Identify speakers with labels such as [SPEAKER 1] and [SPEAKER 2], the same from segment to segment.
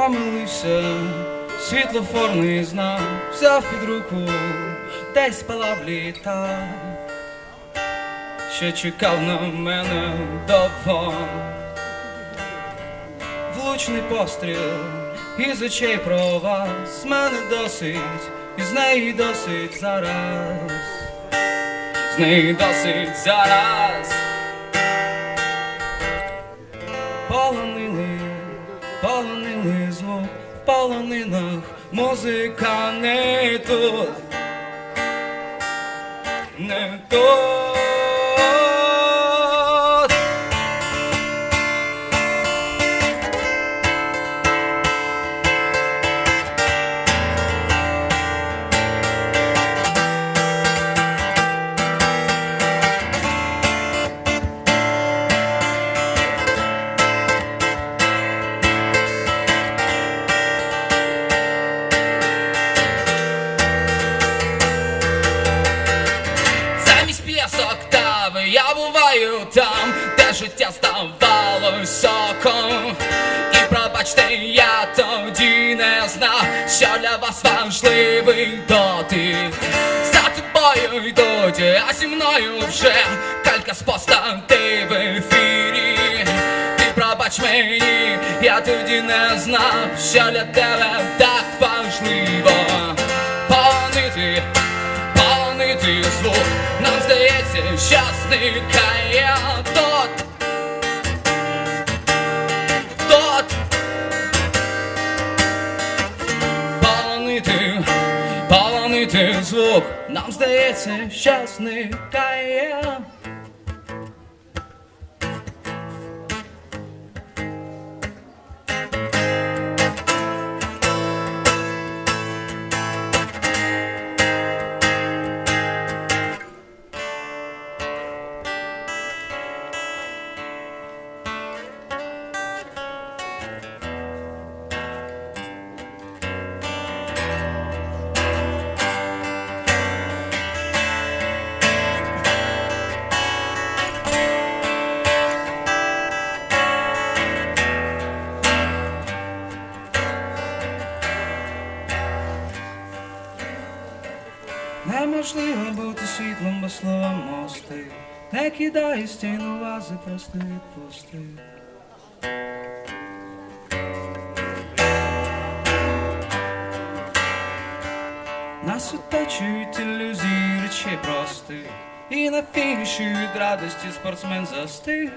[SPEAKER 1] помилився, світлофорний знак взяв під руку, десь палав літа, ще чекав на мене довго. Влучний постріл із очей про вас, мене досить, і з неї досить зараз, з неї досить зараз. Полонинах, музика не тут, не тут. Октави я буваю там, де життя ставало соком. І пробачте, я тоді не знав, що для вас важливий дотик. За тобою йдуть, а зі мною вже калька з поста в ефірі. Ти пробач мені, я тоді не знав, що для тебе так важливо. Нам здається, що зникає тот, тот Палити, палити звук, нам здається, що зникає Неможливо бути світлом без слова мости, не кидай стіну вази, просто відпусти. Нас оточують ілюзії речей простих, і на фініші від радості спортсмен застиг.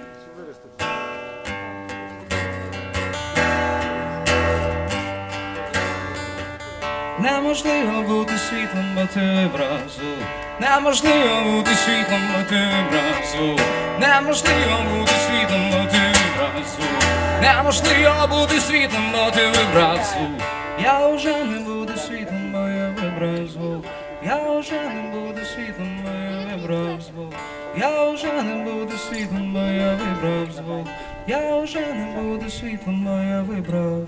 [SPEAKER 1] Неможливо бути світлом, бо ти вразу. Неможливо бути світлом, бо ти вразу. Неможливо бути світлом, бо ти вразу. Неможливо бути світлом, бо ти вибрав. Я вже не буду світлом, бо я вибрав. Я вже не буду світлом, бо я вибрав. Я вже не буду світлом, бо я вибрав звук. Я вже не буду світлом, бо я вибрав.